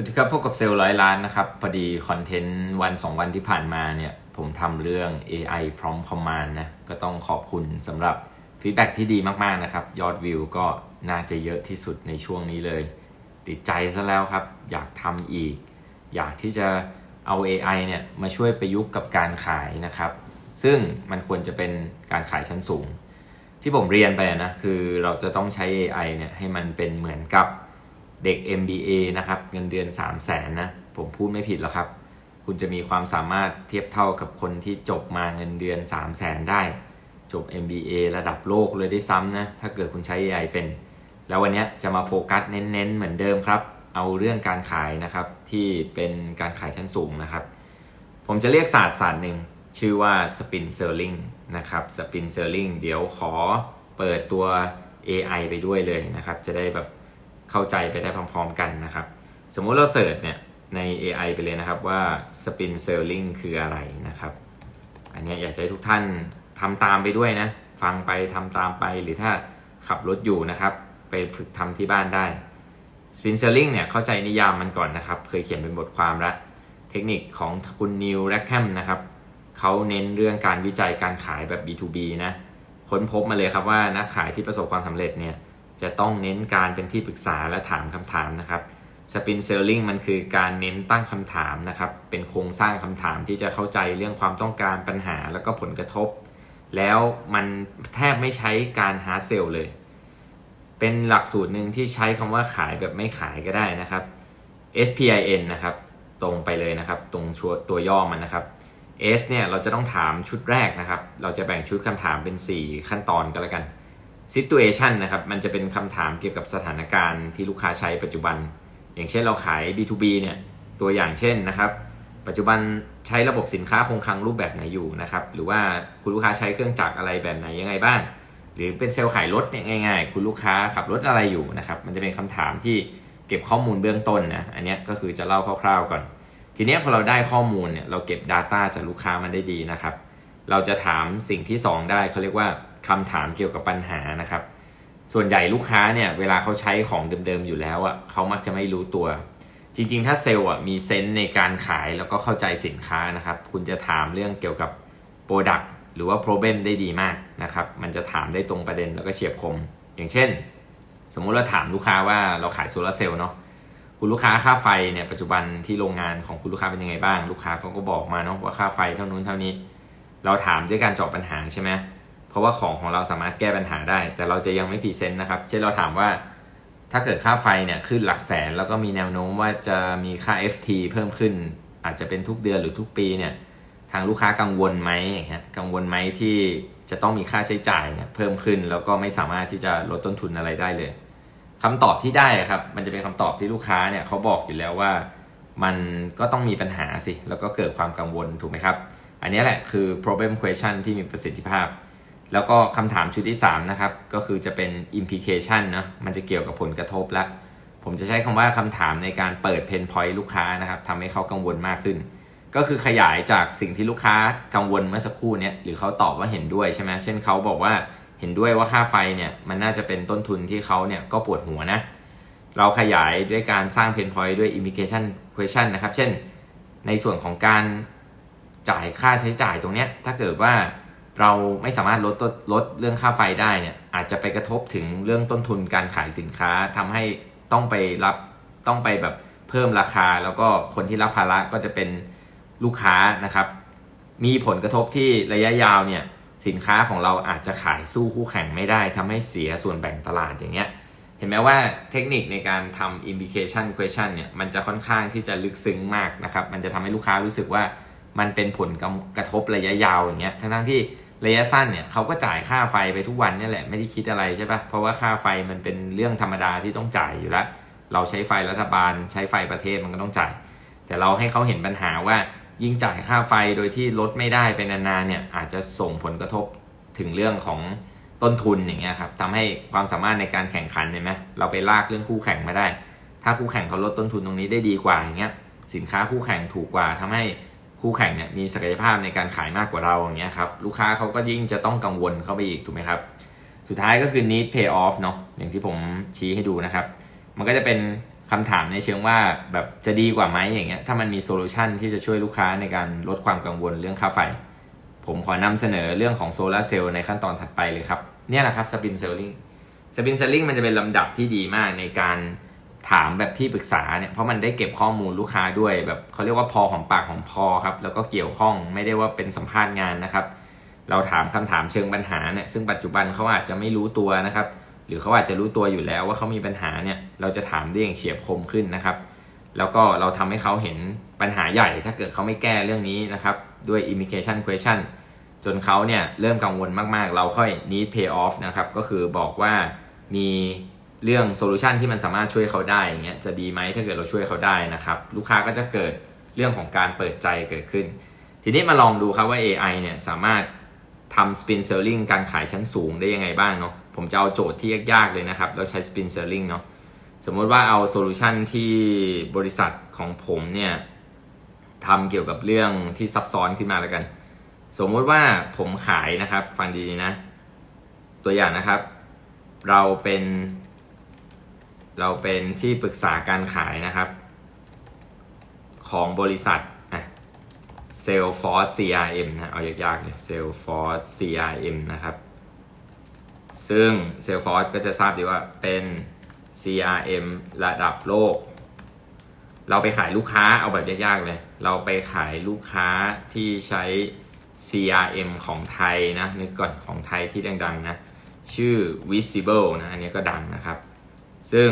วัสดีครับพบกับเซลล์ร้อยล้านนะครับพอดีคอนเทนต์วัน 2 วันที่ผ่านมาเนี่ยผมทำเรื่อง AI Prompt Command นะก็ต้องขอบคุณสำหรับฟีดแบ็ที่ดีมากๆนะครับ ยอดวิวก็น่าจะเยอะที่สุดในช่วงนี้เลย ติดใจซะแล้วครับ อยากทำอีก อยากที่จะเอา AI เนี่ยมาช่วยประยุกต์กับการขายนะครับ ซึ่งมันควรจะเป็นการขายชั้นสูง ที่ผมเรียนไปนะคือเราจะต้องใช้ AI เนี่ยให้มันเป็นเหมือนกับ เด็ก MBA นะครับเงินเดือน 3 0 0แสนนะผมพูดไม่ผิดแล้วครับ คุณจะมีความสามารถเทียบเท่ากับคนที่จบมาเงินเดือน 3 0 0แสนได้ จบ MBA ระดับโลกเลยได้ซ้ำนะ ถ้าเกิดคุณใช้ AI เป็น แล้ววันนี้จะมาโฟกัสเน้นๆ เหมือนเดิมครับ เอาเรื่องการขายนะครับ ที่เป็นการขายชั้นสูงนะครับ ผมจะเรียกศาสตร์ศาสตร์หนึ่งชื่อว่า Spin Selling นะครับ Spin Selling เดี๋ยวขอเปิดตัว AI ไปด้วยเลยนะครับ จะได้แบบ เข้าใจไปได้พร้อมๆกันนะครับ สมมุติเราเสิร์ชเนี่ยใน AI ไปเลยนะครับว่า Spin Selling คืออะไรนะครับ อันนี้อยากจะให้ทุกท่านทำตามไปด้วยนะ ฟังไปทำตามไปหรือถ้าขับรถอยู่นะครับ ไปฝึกทำที่บ้านได้ Spin Selling เนี่ยเข้าใจนิยามมันก่อนนะครับ เคยเขียนเป็นบทความแล้ว เทคนิคของคุณนิวแรคแคมนะครับเขาเน้นเรื่องการวิจัยการขายแบบ B2B นะ ค้นพบมาเลยครับว่านักขายที่ประสบความสำเร็จเนี่ย จะต้องเน้นการเป็นที่ปรึกษาและถามคำถามนะครับสปินเซลลิงมันคือการเน้นตั้งคำถามนะครับ เป็นโครงสร้างคำถามที่จะเข้าใจเรื่องความต้องการปัญหาแล้วก็ผลกระทบ แล้วมันแทบไม่ใช้การหาเซลล์เลย เป็นหลักสูตรหนึ่งที่ใช้คำว่าขายแบบไม่ขายก็ได้นะครับ SPIN นะครับ ตรงไปเลยนะครับ ตรงชัวตัวย่อมันนะครับ S เนี่ยเราจะต้องถามชุดแรกนะครับ เราจะแบ่งชุดคำถามเป็น 4 ขั้นตอนก็แล้วกัน situation นะครับ มันจะเป็นคำถามเกี่ยวกับสถานการณ์ที่ลูกค้าใช้ปัจจุบัน อย่างเช่นเราขาย B2B เนี่ย ตัวอย่างเช่นนะครับ ปัจจุบันใช้ระบบสินค้าคงคลังรูปแบบไหนอยู่นะครับ หรือว่าคุณลูกค้าใช้เครื่องจักรอะไรแบบไหนยังไงบ้าง หรือเป็นเซลล์ขายรถเนี่ยง่าย ๆ คุณลูกค้าขับรถอะไรอยู่นะครับ มันจะเป็นคำถามที่เก็บข้อมูลเบื้องต้นนะ อันนี้ก็คือจะเล่าคร่าวๆก่อน ทีนี้พอเราได้ข้อมูลเนี่ย เราเก็บ Data จากลูกค้ามันได้ดีนะครับ เราจะถามสิ่งที่ 2 ได้เขาเรียกว่า คำถามเกี่ยวกับปัญหานะครับ ส่วนใหญ่ลูกค้าเนี่ยเวลาเขาใช้ของเดิมๆอยู่แล้วอะเขามักจะไม่รู้ตัว จริงๆ ถ้าเซลล์อะมีเซนส์ในการขายแล้วก็เข้าใจสินค้านะครับ คุณจะถามเรื่องเกี่ยวกับ Product หรือว่า Problem ได้ดีมากนะครับ มันจะถามได้ตรงประเด็นแล้วก็เฉียบคม อย่างเช่น สมมุติเราถามลูกค้าว่าเราขายโซลาร์เซลล์เนาะคุณลูกค้าค่าไฟเนี่ยปัจจุบันที่โรงงานของคุณลูกค้าเป็นยังไงบ้าง ลูกค้าเขาก็บอกมาเนาะว่าค่าไฟเท่านู้นเท่านี้ เราถามด้วยการเจาะปัญหาใช่ไหม ราะว่าของของเราสามารถแก้ปัญหาได้ แต่เราจะยังไม่พรีเซนต์นะครับ เช่นเราถามว่าถ้าเกิดค่าไฟเนี่ยขึ้นหลักแสน แล้วก็มีแนวโน้มว่าจะมีค่า FT เพิ่มขึ้น อาจจะเป็นทุกเดือนหรือทุกปีเนี่ยทางลูกค้ากังวลไหมอย่างเงี้ยกังวลไหมที่จะต้องมีค่าใช้จ่ายเนี่ยเพิ่มขึ้น แล้วก็ไม่สามารถที่จะลดต้นทุนอะไรได้เลยคำตอบที่ได้ครับ มันจะเป็นคำตอบที่ลูกค้าเนี่ยเขาบอกอยู่แล้วว่า มันก็ต้องมีปัญหาสิ แล้วก็เกิดความกังวลถูกไหมครับ อันนี้แหละคือ problem question ที่มีประสิทธิภาพ แล้วก็คำถามชุดที่ 3 นะครับ ก็คือจะเป็น implication นะมันจะเกี่ยวกับผลกระทบละผมจะใช้คำว่าคำถามในการเปิด pain point ลูกค้านะครับทำให้เขากังวลมากขึ้น ก็คือขยายจากสิ่งที่ลูกค้ากังวลเมื่อสักครู่เนี้ยหรือเขาตอบว่าเห็นด้วยใช่ไหมเช่นเขาบอกว่าเห็นด้วยว่าค่าไฟเนี่ยมันน่าจะเป็นต้นทุนที่เขาเนี่ยก็ปวดหัวนะเราขยายด้วยการสร้าง pain point ด้วย implication question นะครับ เช่น ในส่วนของการจ่ายค่าใช้จ่ายตรงเนี้ยถ้าเกิดว่า เราไม่สามารถลดตลดเรื่องค่าไฟได้เนี่ยอาจจะไปกระทบถึงเรื่องต้นทุนการขายสินค้าทำให้ต้องไปรับต้องไปแบบเพิ่มราคา แล้วก็คนที่รับภาระก็จะเป็นลูกค้านะครับ มีผลกระทบที่ระยะยาวเนี่ยสินค้าของเราอาจจะขายสู้คู่แข่งไม่ได้ทำให้เสียส่วนแบ่งตลาดอย่างเงี้ยเห็นไหมว่าเทคนิคในการทำ implication question เนี่ยมันจะค่อนข้างที่จะลึกซึ้งมากนะครับ มันจะทำให้ลูกค้ารู้สึกว่ามันเป็นผลกระทบระยะยาวอย่างเงี้ยทั้งๆที่ ระยะสั้นเนี่ยเขาก็จ่ายค่าไฟไปทุกวันนี่แหละไม่ได้คิดอะไรใช่ปะเพราะว่าค่าไฟมันเป็นเรื่องธรรมดาที่ต้องจ่ายอยู่แล้ว เราใช้ไฟรัฐบาล ใช้ไฟประเทศมันก็ต้องจ่าย แต่เราให้เขาเห็นปัญหาว่ายิ่งจ่ายค่าไฟโดยที่ลดไม่ได้ไปนานๆเนี่ยอาจจะส่งผลกระทบถึงเรื่องของต้นทุนอย่างเงี้ยครับทำให้ความสามารถในการแข่งขันเห็นไหมเราไปลากเรื่องคู่แข่งมาได้ ถ้าคู่แข่งเขาลดต้นทุนตรงนี้ได้ดีกว่าอย่างเงี้ยสินค้าคู่แข่งถูกกว่าทำให้ คู่แข่งเนี่ยมีศักยภาพในการขายมากกว่าเราอย่างเงี้ยครับลูกค้าเขาก็ยิ่งจะต้องกังวลเข้าไปอีกถูกไหมครับ สุดท้ายก็คือ need pay off เนาะอย่างที่ผมชี้ให้ดูนะครับ มันก็จะเป็นคำถามในเชิงว่าแบบจะดีกว่าไหมอย่างเงี้ยถ้ามันมีโซลูชันที่จะช่วยลูกค้าในการลดความกังวลเรื่องค่าไฟ ผมขอนำเสนอเรื่องของโซลาร์เซลล์ในขั้นตอนถัดไปเลยครับ เนี่ยแหละครับสปินเซลลิงสปินเซลลิงมันจะเป็นลำดับที่ดีมากในการ ถามแบบที่ปรึกษาเนี่ยเพราะมันได้เก็บข้อมูลลูกค้าด้วยแบบเขาเรียกว่าพอหอมปากหอมคอครับ แล้วก็เกี่ยวข้องไม่ได้ว่าเป็นสัมภาษณ์งานนะครับ เราถามคำถามเชิงปัญหาเนี่ยซึ่งปัจจุบันเขาอาจจะไม่รู้ตัวนะครับ หรือเขาอาจจะรู้ตัวอยู่แล้วว่าเขามีปัญหาเนี่ยเราจะถามได้อย่างเฉียบคมขึ้นนะครับ แล้วก็เราทำให้เขาเห็นปัญหาใหญ่ ถ้าเกิดเขาไม่แก้เรื่องนี้นะครับด้วย imitation question จนเขาเนี่ยเริ่มกังวลมากๆ เราค่อย need pay off นะครับก็คือบอกว่ามี เรื่องโซลูชันที่มันสามารถช่วยเขาได้อย่างเงี้ยจะดีไหมถ้าเกิดเราช่วยเขาได้นะครับ ลูกค้าก็จะเกิดเรื่องของการเปิดใจเกิดขึ้น ทีนี้มาลองดูครับว่า AI เนี่ยสามารถทำ spin selling การขายชั้นสูงได้ยังไงบ้างเนาะผมจะเอาโจทย์ที่ยากๆเลยนะครับแล้วใช้ spin selling เนาะสมมติว่าเอาโซลูชันที่บริษัทของผมเนี่ยทำเกี่ยวกับเรื่องที่ซับซ้อนขึ้นมาแล้วกัน สมมุติว่าผมขายนะครับ ฟังดีๆนะ ตัวอย่างนะครับ เราเป็น เราเป็นที่ปรึกษาการขายนะครับ ของบริษัทอะ Salesforce CRM นะเอายากๆเลย Salesforce CRM นะครับ ซึ่ง Salesforce ก็จะทราบดีว่าเป็น CRM ระดับโลก เราไปขายลูกค้าเอาแบบยากๆเลย เราไปขายลูกค้าที่ใช้ CRM ของไทยนะนึกก่อนของไทยที่ดังๆนะ ชื่อ Visible นะ อันนี้ก็ดังนะครับ ซึ่ง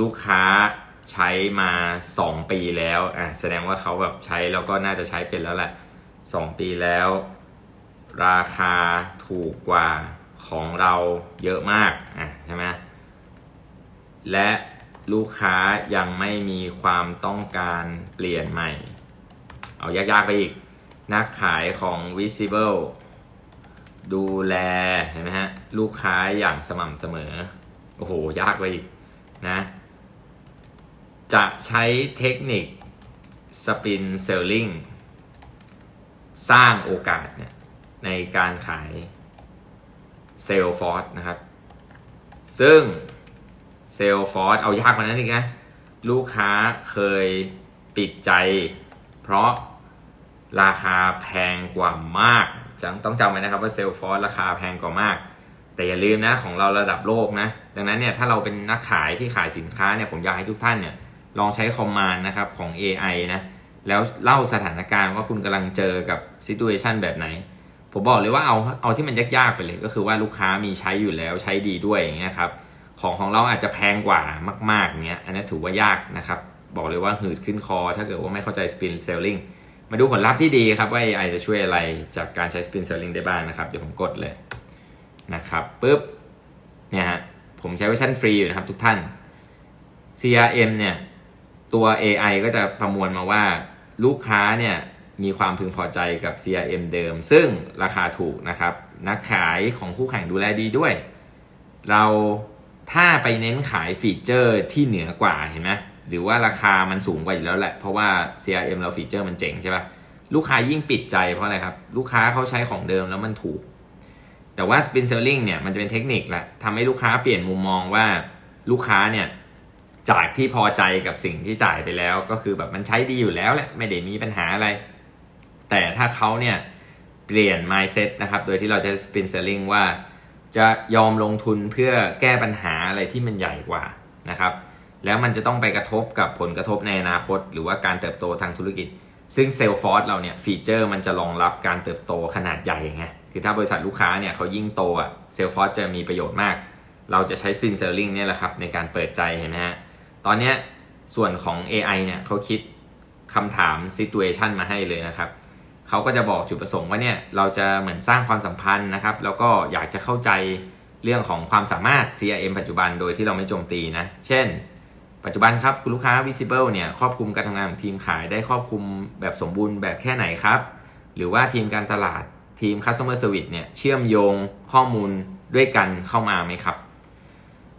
ลูกค้าใช้มา 2 ปีแล้วอะแสดงว่าเขาแบบใช้แล้วก็น่าจะใช้เป็นแล้วแหละ 2 ปีแล้ว ราคาถูกกว่าของเราเยอะมากอะใช่ไหมและลูกค้ายังไม่มีความต้องการเปลี่ยนใหม่ เอายากๆไปอีก นักขายของ Visible ดูแลเห็นไหมฮะ ลูกค้าอย่างสม่ำเสมอ โอ้โห ยากไปอีก นะจะใช้เทคนิค Spin Selling สร้างโอกาสเนี่ยในการขาย Salesforce นะครับ ซึ่ง Salesforce เอายากกว่านั้นอีกนะ ลูกค้าเคยปิดใจ เพราะราคาแพงกว่ามากจังต้องจำไว้นะครับว่า Salesforce ราคาแพงกว่ามาก แต่อย่าลืมนะของเราระดับโลกนะ ดังนั้นเนี่ยถ้าเราเป็นนักขายที่ขายสินค้าเนี่ยผมอยากให้ทุกท่านเนี่ยลองใช้คอมมานด์นะครับของ AI นะแล้วเล่าสถานการณ์ว่าคุณกำลังเจอกับซิ t u เ t ชันแบบไหน ผมบอกเลยว่าเอาเอาที่มันยากๆไปเลย ก็คือว่าลูกค้ามีใช้อยู่แล้วใช้ดีด้วยอย่างเงี้ยครับของของเราอาจจะแพงกว่ามากๆเงี้ยอันนี้ถือว่ายากนะครับ บอกเลยว่าหืดขึ้นคอ ถ้าเกิดว่าไม่เข้าใจ spin selling มาดูผลลัพธ์ที่ดีครับว่า AI จะช่วยอะไรจากการใช้ spin selling ได้บ้างนะครับ เดี๋ยวผมกดเลย นะครับปุ๊บเนี่ยฮะผมใช้เวอร์ชันฟรีอยู่นะครับทุกท่าน CRM เนี่ยตัว AI ก็จะประมวลมาว่าลูกค้าเนี่ยมีความพึงพอใจกับ CRM เดิม ซึ่งราคาถูกนะครับ นักขายของคู่แข่งดูแลดีด้วย เราถ้าไปเน้นขายฟีเจอร์ที่เหนือกว่าเห็นไหมหรือว่าราคามันสูงกว่าอยู่แล้วแหละ เพราะว่า CRM เราฟีเจอร์มันเจ๋งใช่ปะลูกค้ายิ่งปิดใจเพราะอะไรครับ ลูกค้าเขาใช้ของเดิมแล้วมันถูก แต่ว่า spin selling เนี่ยมันจะเป็นเทคนิคแหละทำให้ลูกค้าเปลี่ยนมุมมองว่าลูกค้าเนี่ยจากที่พอใจกับสิ่งที่จ่ายไปแล้ว ก็คือแบบมันใช้ดีอยู่แล้วแหละไม่ได้มีปัญหาอะไร แต่ถ้าเขาเนี่ยเปลี่ยน mindset นะครับ โดยที่เราจะ spin selling ว่าจะยอมลงทุนเพื่อแก้ปัญหาอะไรที่มันใหญ่กว่านะครับ แล้วมันจะต้องไปกระทบกับผลกระทบในอนาคต หรือว่าการเติบโตทางธุรกิจ ซึ่ง Salesforce เราเนี่ยฟีเจอร์มันจะรองรับการเติบโตขนาดใหญ่ไง คือถ้าบริษัทลูกค้าเนี่ยเขายิ่งโตอะ Salesforce จะมีประโยชน์มาก เราจะใช้ spin selling เนี่ยแหละครับในการเปิดใจเห็นไหมฮะตอนเนี้ยส่วนของ AI เนี่ยเขาคิดคำถาม situation มาให้เลยนะครับเขาก็จะบอกจุดประสงค์ว่าเนี่ยเราจะเหมือนสร้างความสัมพันธ์นะครับ แล้วก็อยากจะเข้าใจเรื่องของความสามารถ CRM ปัจจุบันโดยที่เราไม่โจมตีนะ เช่น ปัจจุบันครับคุณลูกค้า Visible เนี่ยครอบคลุมการทำงานของทีมขายได้ครอบคลุมแบบสมบูรณ์แบบแค่ไหนครับ หรือว่าทีมการตลาด ทีม Customer Service เนี่ยเชื่อมโยงข้อมูลด้วยกันเข้ามาไหมครับ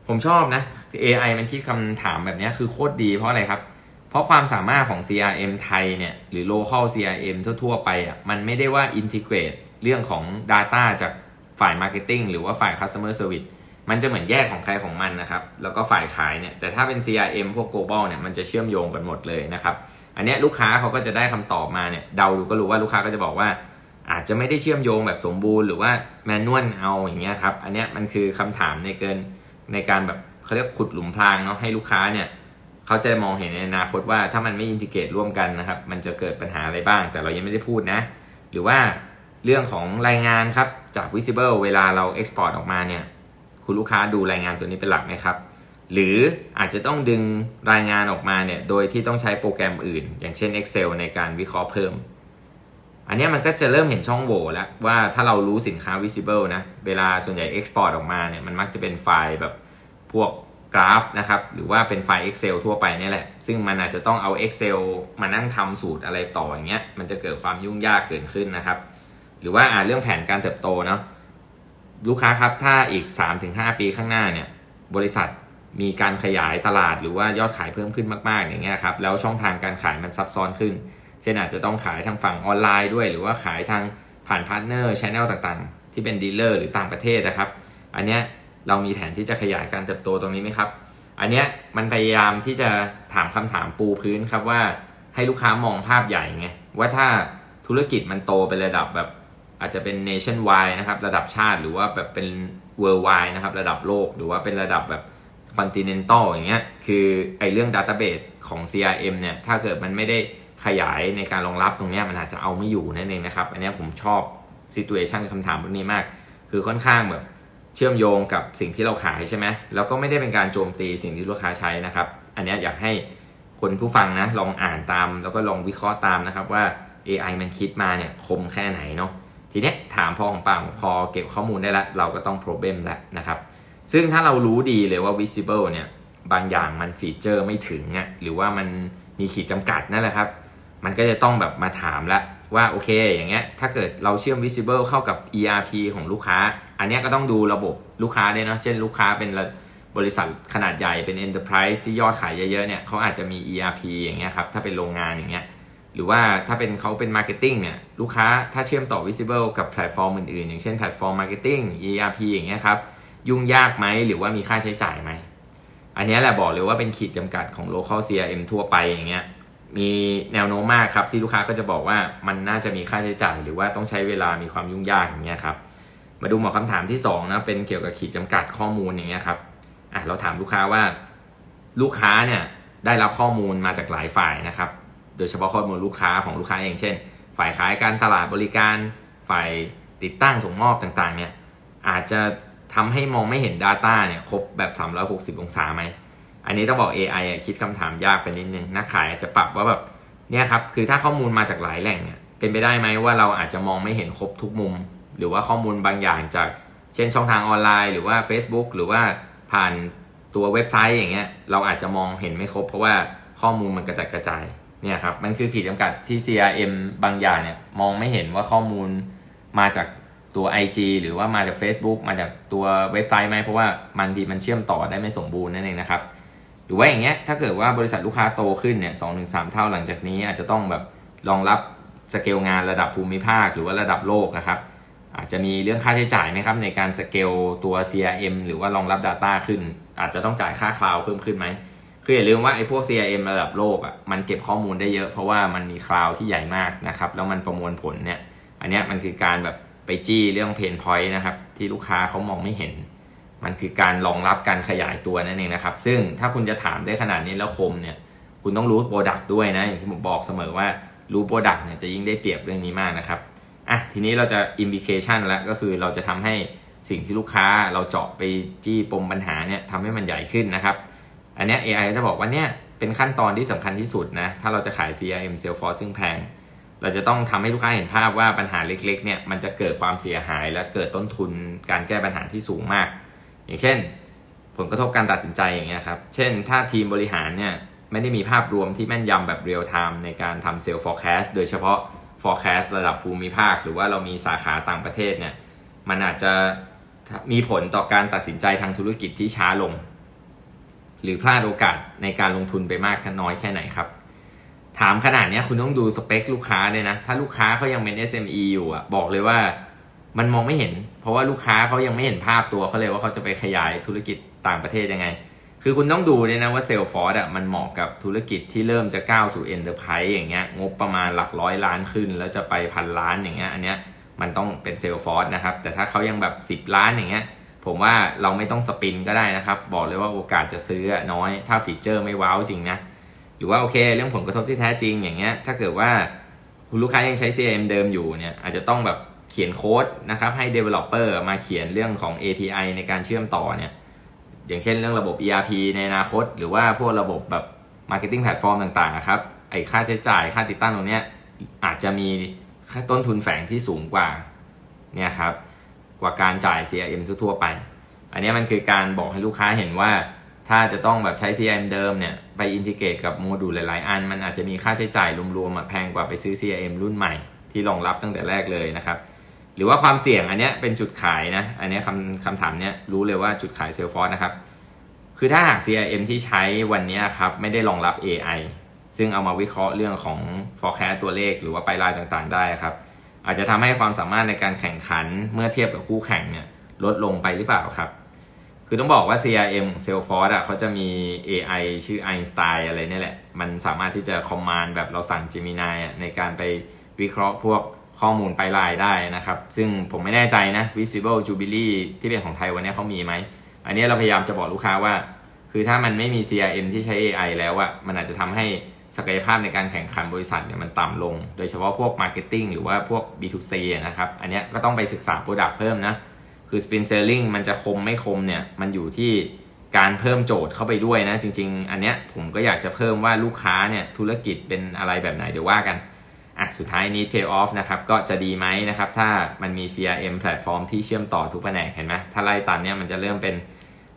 ผมชอบนะ AI มันคิดคำถามแบบนี้คือโคตรดีเพราะอะไรครับ เพราะความสามารถของ CRM ไทยเนี่ยหรือ local CRM ทั่วๆ ไปอะมันไม่ได้ว่า integrate เรื่องของ Data จากฝ่าย Marketing หรือว่าฝ่าย Customer Service มันจะเหมือนแยกของใครของมันนะครับ แล้วก็ฝ่ายขายเนี่ย แต่ถ้าเป็น CRM พวก global เนี่ย มันจะเชื่อมโยงกันหมดเลยนะครับ อันเนี้ยลูกค้าเขาก็จะได้คำตอบมาเนี่ย เดาดูก็รู้ว่าลูกค้าก็จะบอกว่า อาจจะไม่ได้เชื่อมโยงแบบสมบูรณ์หรือว่าแมนนวลเอาอย่างเงี้ยครับ อันเนี้ยมันคือคำถามในเกินในการแบบเขาเรียกขุดหลุมพรางเนาะให้ลูกค้าเนี่ยเขาจะมองเห็นในอนาคตว่าถ้ามันไม่อินทิเกรตร่วมกันนะครับ มันจะเกิดปัญหาอะไรบ้าง แต่เรายังไม่ได้พูดนะ หรือว่าเรื่องของรายงานครับจาก Visible เวลาเรา Export ออกมาเนี่ยคุณลูกค้าดูรายงานตัวนี้เป็นหลักไหมครับ หรืออาจจะต้องดึงรายงานออกมาเนี่ยโดยที่ต้องใช้โปรแกรมอื่น อย่างเช่น Excel ในการวิเคราะห์เพิ่ม อันนี้มันก็จะเริ่มเห็นช่องโหว่แล้วว่าถ้าเรารู้สินค้า visible นะ เวลาส่วนใหญ่ export ออกมาเนี่ยมันมักจะเป็นไฟล์แบบพวกกราฟนะครับ หรือว่าเป็นไฟล์ Excel ทั่วไปนี่แหละ ซึ่งมันอาจจะต้องเอา Excel มานั่งทำสูตรอะไรต่ออย่างเงี้ย มันจะเกิดความยุ่งยากเกิดขึ้นนะครับ หรือว่าอ่าเรื่องแผนการเติบโตเนาะ ลูกค้าครับ ถ้าอีก 3-5 ปีข้างหน้าเนี่ย บริษัทมีการขยายตลาดหรือว่ายอดขายเพิ่มขึ้นมากๆอย่างเงี้ยครับ แล้วช่องทางการขายมันซับซ้อนขึ้น เช่นอาจจะต้องขายทางฝั่งออนไลน์ด้วย หรือว่าขายทางผ่านพาร์ทเนอร์ชแนลต่างๆ ที่เป็นดีลเลอร์หรือต่างประเทศนะครับ อันเนี้ยเรามีแผนที่จะขยายการเติบโตตรงนี้ไหมครับ อันเนี้ยมันพยายามที่จะถามคำถามปูพื้นครับว่าให้ลูกค้ามองภาพใหญ่ไงว่าถ้าธุรกิจมันโตเป็นระดับแบบอาจจะเป็น nationwide นะครับระดับชาติหรือว่าแบบเป็น worldwide นะครับระดับโลกหรือว่าเป็นระดับแบบ continental อย่างเงี้ยคือไอเรื่อง database ของ CRM เนี่ยถ้าเกิดมันไม่ได้ ขยายในการรองรับตรงนี้มันอาจจะเอาไม่อยู่นั่นเองนะครับ อันนี้ผมชอบ situation คำถามพวกนี้มาก คือค่อนข้างแบบเชื่อมโยงกับสิ่งที่เราขายใช่ไหมแล้วก็ไม่ได้เป็นการโจมตีสิ่งที่ลูกค้าใช้นะครับ อันนี้อยากให้คนผู้ฟังนะลองอ่านตาม แล้วก็ลองวิเคราะห์ตามนะครับว่า AI มันคิดมาเนี่ยคมแค่ไหนเนาะทีเนี้ยถามพอของปากพอเก็บข้อมูลได้ล้วเราก็ต้อง problem แล้วนะครับซึ่งถ้าเรารู้ดีเลยว่า visible เนี่ยบางอย่างมันฟีเจอร์ไม่ถึงอะหรือว่ามันมีขีดจำกัดนั่นแหละครับ มันก็จะต้องแบบมาถามละว่าโอเคอย่างเงี้ยถ้าเกิดเราเชื่อม visible เข้ากับ ERP ของลูกค้า อันนี้ก็ต้องดูระบบลูกค้าด้วยเนาะเช่นลูกค้าเป็นบริษัทขนาดใหญ่เป็น enterprise ที่ยอดขายเยอะๆเนี่ยเขาอาจจะมี ERP อย่างเงี้ยครับถ้าเป็นโรงงานอย่างเงี้ยหรือว่าถ้าเป็นเขาเป็นมาร์เก็ตติ้งเนี่ยลูกค้าถ้าเชื่อมต่อ Visible กับแพลตฟอร์มอื่นๆ อย่างเช่นแพลตฟอร์มมาร์เก็ตติ้ง ERP อย่างเงี้ยครับยุ่งยากไหมหรือว่ามีค่าใช้จ่ายไหมอันนี้แหละบอกเลยว่าเป็นขีดจำกัดของ local CRM ทั่วไปอย่างเงี้ย มีแนวโน้มมากครับที่ลูกค้าก็จะบอกว่ามันน่าจะมีค่าใช้จ่าย หรือว่าต้องใช้เวลามีความยุ่งยากอย่างเงี้ยครับมาดูหมอคำถามที่2นะเป็นเกี่ยวกับขีดจำกัดข้อมูลอย่างเงี้ยครับอะเราถามลูกค้าว่า ลูกค้าเนี่ยได้รับข้อมูลมาจากหลายฝ่ายนะครับ โดยเฉพาะข้อมูลลูกค้าของลูกค้าเองเช่น ฝ่ายขายการตลาดบริการ ฝ่ายติดตั้งส่งมอบต่างๆเนี่ยอาจจะทำให้มองไม่เห็น Data เนี่ยครบแบบ 360 องศาไหม อันนี้ต้องบอก AI อคิดคำถามยากไปนิดนึงนักขายอาจจะปรับว่าแบบเนี่ยครับคือถ้าข้อมูลมาจากหลายแหล่งเนี่ยเป็นไปได้ไหมว่าเราอาจจะมองไม่เห็นครบทุกมุม หรือว่าข้อมูลบางอย่างจากเช่นช่องทางออนไลน์ หรือว่า Facebook หรือว่าผ่านตัวเว็บไซต์อย่างเงี้ยเราอาจจะมองเห็นไม่ครบ เพราะว่าข้อมูลมันกระจัดกระจายเนี่ยครับมันคือขีดจำกัดที่ CRM บางอย่างเนี่ยมองไม่เห็นว่าข้อมูลมาจากตัว IG หรือว่ามาจาก Facebook มาจากตัวเว็บไซต์ไหมเพราะว่ามันทีมันเชื่อมต่อได้ไม่สมบูรณ์นั่นเองนะครับ หรือว่าอย่างเงี้ยถ้าเกิดว่าบริษัทลูกค้าโตขึ้นเนี่ยสองถึงสามเท่าหลังจากนี้อาจจะต้องแบบรองรับสเกลงานระดับภูมิภาคหรือว่าระดับโลกนะครับอาจจะมีเรื่องค่าใช้จ่ายไหมครับในการสเกลตัว CRM หรือว่ารองรับ Data ขึ้น อาจจะต้องจ่ายค่าคลาวเพิ่มขึ้นไหมคืออย่าลืมว่าไอ้พวก CRM ระดับโลกอะมันเก็บข้อมูลได้เยอะเพราะว่ามันมีคลาวที่ใหญ่มากนะครับแล้วมันประมวลผลเนี่ยอันเนี้ยมันคือการแบบไปจี้เรื่องเพนพอยต์นะครับที่ลูกค้าเขามองไม่เห็น มันคือการรองรับการขยายตัวนั่นเองนะครับ ซึ่งถ้าคุณจะถามได้ขนาดนี้แล้วคมเนี่ย คุณต้องรู้โปรดักต์ด้วยนะ อย่างที่ผมบอกเสมอว่ารู้โปรดักต์เนี่ยจะยิ่งได้เปรียบเรื่องนี้มากนะครับ อะ ทีนี้เราจะอินดิเคชันแล้วก็คือเราจะทำให้สิ่งที่ลูกค้าเราเจาะไปจี้ปมปัญหาเนี่ยทำให้มันใหญ่ขึ้นนะครับ อันนี้ AI จะบอกว่าเนี่ยเป็นขั้นตอนที่สำคัญที่สุดนะ ถ้าเราจะขาย CRM Salesforce ซึ่งแพง เราจะต้องทำให้ลูกค้าเห็นภาพว่าปัญหาเล็กๆเนี่ยมันจะเกิดความเสียหายและเกิดต้นทุนการแก้ปัญหาที่สูงมาก อย่างเช่น ผลกระทบการตัดสินใจอย่างเงี้ยครับ เช่น ถ้าทีมบริหารเนี่ยไม่ได้มีภาพรวมที่แม่นยำแบบเรียลไทม์ในการทำเซลล์ forecast โดยเฉพาะ forecast ระดับภูมิภาค หรือว่าเรามีสาขาต่างประเทศเนี่ยมันอาจจะมีผลต่อการตัดสินใจทางธุรกิจที่ช้าลง หรือพลาดโอกาสในการลงทุนไปมากน้อยแค่ไหนครับ ถามขนาดนี้คุณต้องดูสเปคลูกค้าเลยนะ ถ้าลูกค้าเขายังเป็น SME อยู่อะบอกเลยว่า มันมองไม่เห็น เพราะว่าลูกค้าเขายังไม่เห็นภาพตัวเขาเลยว่าเขาจะไปขยายธุรกิจต่างประเทศยังไง คือคุณต้องดูด้วยนะว่าเซลฟอร์ดอะมันเหมาะกับธุรกิจที่เริ่มจะก้าวสู่เอ็นเตอร์ไพรส์อย่างเงี้ยงบประมาณหลักร้อยล้านขึ้น แล้วจะไปพันล้านอย่างเงี้ยอันเนี้ยมันต้องเป็นเซลฟอร์ดนะครับ แต่ถ้าเขายังแบบ 10 ล้านอย่างเงี้ยผมว่าเราไม่ต้องสปินก็ได้นะครับ บอกเลยว่าโอกาสจะซื้อน้อยถ้าฟีเจอร์ไม่ว้าวจริงนะหรือว่าโอเค เรื่องผลกระทบที่แท้จริงอย่างเงี้ยถ้าเกิดว่าคุณลูกค้ายังใช้ CRM เดิมอยู่เนี่ยอาจจะต้องแบบ เขียนโค้ดนะครับให้ Developer มาเขียนเรื่องของ API ในการเชื่อมต่อเนี่ยอย่างเช่นเรื่องระบบ ERP ในอนาคต หรือว่าพวกระบบแบบ Marketing Platform ต่างๆครับไอค่าใช้จ่ายค่าติดตั้งตรงเนี้ยอาจจะมีค่าต้นทุนแฝงที่สูงกว่าเนี่ยครับกว่าการจ่าย CRM ทั่วๆไป อันนี้มันคือการบอกให้ลูกค้าเห็นว่า ถ้าจะต้องแบบใช้ CRM เดิมเนี่ยไปอินทิเกรตกับโมดูลหลายๆ อัน มันอาจจะมีค่าใช้จ่ายรวมๆแพงกว่าไปซื้อ CRM รุ่นใหม่ที่รองรับตั้งแต่แรกเลยนะครับ หรือว่าความเสี่ยงอันนี้เป็นจุดขายนะ อันนี้คำคำถามเนี้ยรู้เลยว่าจุดขาย Salesforce นะครับ คือถ้าหาก CRM ที่ใช้วันนี้ครับ ไม่ได้รองรับ AI ซึ่งเอามาวิเคราะห์เรื่องของ forecast ตัวเลขหรือว่าไปลายต่างๆ ได้ครับ อาจจะทำให้ความสามารถในการแข่งขันเมื่อเทียบกับคู่แข่งเนี่ยลดลงไปหรือเปล่าครับ คือต้องบอกว่า CRM ของ Salesforce อะเขาจะมี AI ชื่อ Einstein อะไรเนี่ยแหละ มันสามารถที่จะคอมมานด์แบบเราสั่ง Gemini อะในการไปวิเคราะห์พวก ข้อมูลไปลายได้นะครับ ซึ่งผมไม่แน่ใจนะ Visible Jubilee ที่เป็นของไทยวันนี้เขามีไหม อันนี้เราพยายามจะบอกลูกค้าว่า คือถ้ามันไม่มี CRM ที่ใช้ AI แล้วอะมันอาจจะทำให้ศักยภาพในการแข่งขันบริษัทเนี่ยมันต่ำลง โดยเฉพาะพวก Marketing หรือว่าพวก B2C นะครับ อันนี้ก็ต้องไปศึกษา Product เพิ่มนะ คือ spin selling มันจะคมไม่คมเนี่ย มันอยู่ที่การเพิ่มโจทย์เข้าไปด้วยนะ จริง ๆ อันเนี้ยผมก็อยากจะเพิ่มว่าลูกค้าเนี่ยธุรกิจเป็นอะไรแบบไหนเดี๋ยวว่ากัน อะสุดท้ายนี้ pay off นะครับก็จะดีไหมนะครับถ้ามันมี CRM แพลตฟอร์มที่เชื่อมต่อทุกแผนกเห็นไหมถ้าไล่ตามเนี่ยมันจะเริ่มเป็น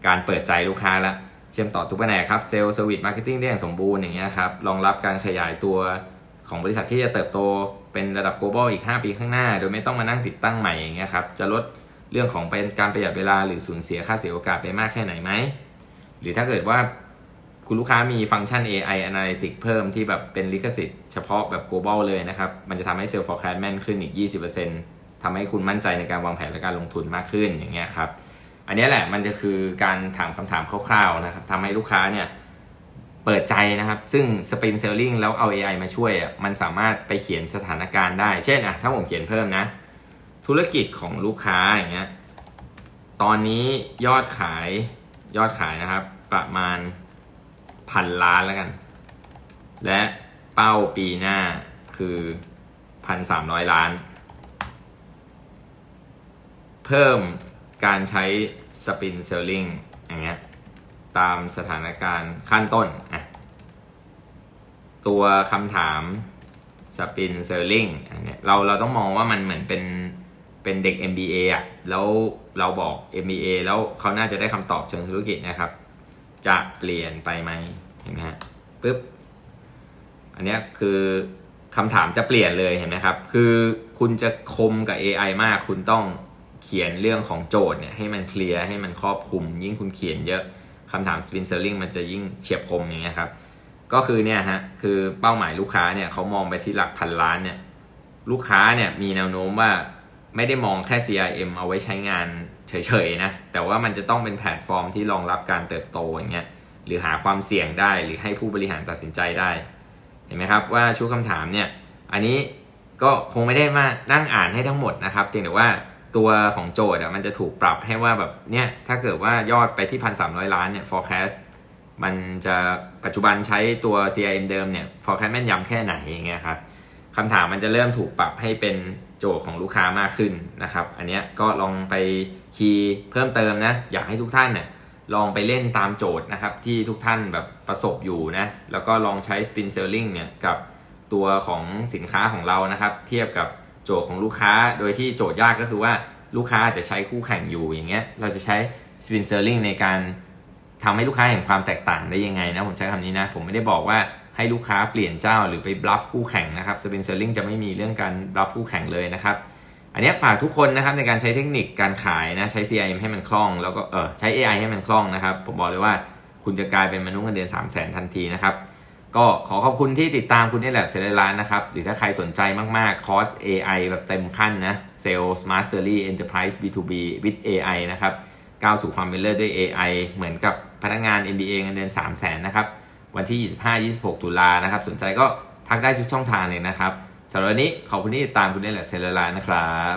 การเปิดใจลูกค้าแล้วเชื่อมต่อทุกแผนกครับเซลล์สวิตมาร์เก็ตติ้งได้อย่างสมบูรณ์อย่างเงี้ยครับรองรับการขยายตัวของบริษัทที่จะเติบโตเป็นระดับ global อีก 5 ปีข้างหน้า โดยไม่ต้องมานั่งติดตั้งใหม่อย่างเงี้ยครับจะลดเรื่องของเป็นการประหยัดเวลาหรือสูญเสียค่าเสียโอกาสไปมากแค่ไหนไหมหรือถ้าเกิดว่า คุณลูกค้ามีฟังก์ชัน AI Analytics เพิ่มที่แบบเป็นลิขสิทธิ์เฉพาะแบบ global เลยนะครับ มันจะทำให้ Sales Forecast แม่นขึ้นอีก 20%ทำให้คุณมั่นใจในการวางแผนและการลงทุนมากขึ้นอย่างเงี้ยครับ อันนี้แหละมันจะคือการถามคำถามคร่าวๆนะครับทำให้ลูกค้าเนี่ยเปิดใจนะครับ ซึ่ง Spin Selling แล้วเอา AI มาช่วยอะมันสามารถไปเขียนสถานการณ์ได้ เช่นอะถ้าผมเขียนเพิ่มนะ ธุรกิจของลูกค้าอย่างเงี้ย ตอนนี้ยอดขายยอดขายนะครับ ประมาณ พันล้านแล้วกัน และเป้าปีหน้าคือพันสามร้อยล้าน เพิ่มการใช้สปินเซลลิงอย่างเงี้ยตามสถานการณ์ขั้นต้นอะตัวคำถามสปินเซลลิงอันเนี้ยเราเราต้องมองว่ามันเหมือนเป็นเป็นเด็ก MBA อะแล้วเราบอก MBA แล้วเขาน่าจะได้คำตอบเชิงธุรกิจนะครับ จะเปลี่ยนไปไหมเห็นไหมฮะปึ๊บอันเนี้ยคือคำถามจะเปลี่ยนเลยเห็นไหมครับ คือคุณจะคมกับ AI มาก คุณต้องเขียนเรื่องของโจทย์เนี่ยให้มันเคลียร์ให้มันครอบคลุม ยิ่งคุณเขียนเยอะคำถาม spin selling มันจะยิ่งเฉียบคมอย่างเงี้ยครับ ก็คือเนี่ยฮะคือเป้าหมายลูกค้าเนี่ยเขามองไปที่หลักพันล้านเนี่ยลูกค้าเนี่ยมีแนวโน้มว่าไม่ได้มองแค่ CRM เอาไว้ใช้งาน เฉยๆนะ แต่ว่ามันจะต้องเป็นแพลตฟอร์มที่รองรับการเติบโตอย่างเงี้ย หรือหาความเสี่ยงได้หรือให้ผู้บริหารตัดสินใจได้ เห็นไหมครับว่าชุดคำถามเนี่ย อันนี้ก็คงไม่ได้มานั่งอ่านให้ทั้งหมดนะครับเพียงแต่ว่าตัวของโจทย์อะมันจะถูกปรับให้ว่าแบบเนี่ยถ้าเกิดว่ายอดไปที่พันสามล้านเนี่ย forecast มันจะปัจจุบันใช้ตัว CRM เดิมเนี่ย forecast แม่นยำแค่ไหนอย่างเงี้ยครับคำถามมันจะเริ่มถูกปรับให้เป็น โจทย์ของลูกค้ามากขึ้นนะครับ อันนี้ก็ลองไปคีย์เพิ่มเติมนะ อยากให้ทุกท่านเนี่ยลองไปเล่นตามโจทย์นะครับ ที่ทุกท่านแบบประสบอยู่นะ แล้วก็ลองใช้ spin selling เนี่ยกับตัวของสินค้าของเรานะครับ เทียบกับโจทย์ของลูกค้า โดยที่โจทย์ยากก็คือว่าลูกค้าอาจจะใช้คู่แข่งอยู่อย่างเงี้ย เราจะใช้ spin selling ในการทำให้ลูกค้าเห็นความแตกต่างได้ยังไงนะ ผมใช้คำนี้นะ ผมไม่ได้บอกว่า ให้ลูกค้าเปลี่ยนเจ้าหรือไปบลัฟคู่แข่งนะครับ spin selling จะไม่มีเรื่องการบลัฟคู่แข่งเลยนะครับ อันนี้ฝากทุกคนนะครับในการใช้เทคนิคการขายนะใช้ CRM ให้มันคล่อง แล้วก็เออใช้ AI ให้มันคล่องนะครับ ผมบอกเลยว่าคุณจะกลายเป็นมนุษย์เงินเดือน 3 0 0 0 0 0 ทันทีนะครับ ก็ขอขอบคุณที่ติดตามคุณนี่แหละเซเลร้านนะครับ หรือถ้าใครสนใจมากๆ คอร์ส AI แบบเต็มขั้นนะ Sales Mastery Enterprise B2B with AI นะครับ ก้าวสู่ความเป็นเลิศด้วย AI เหมือนกับพนักงาน MBA เงินเดือน 3 0 0 0 0 0 นะครับ วันที่ 25-26 ตุลานะครับ สนใจก็ทักได้ทุกช่องทางเลยนะครับสำหรับวันนี้ขอบคุณที่ติดตามคุณนี่แหละเซเลรานนะครับ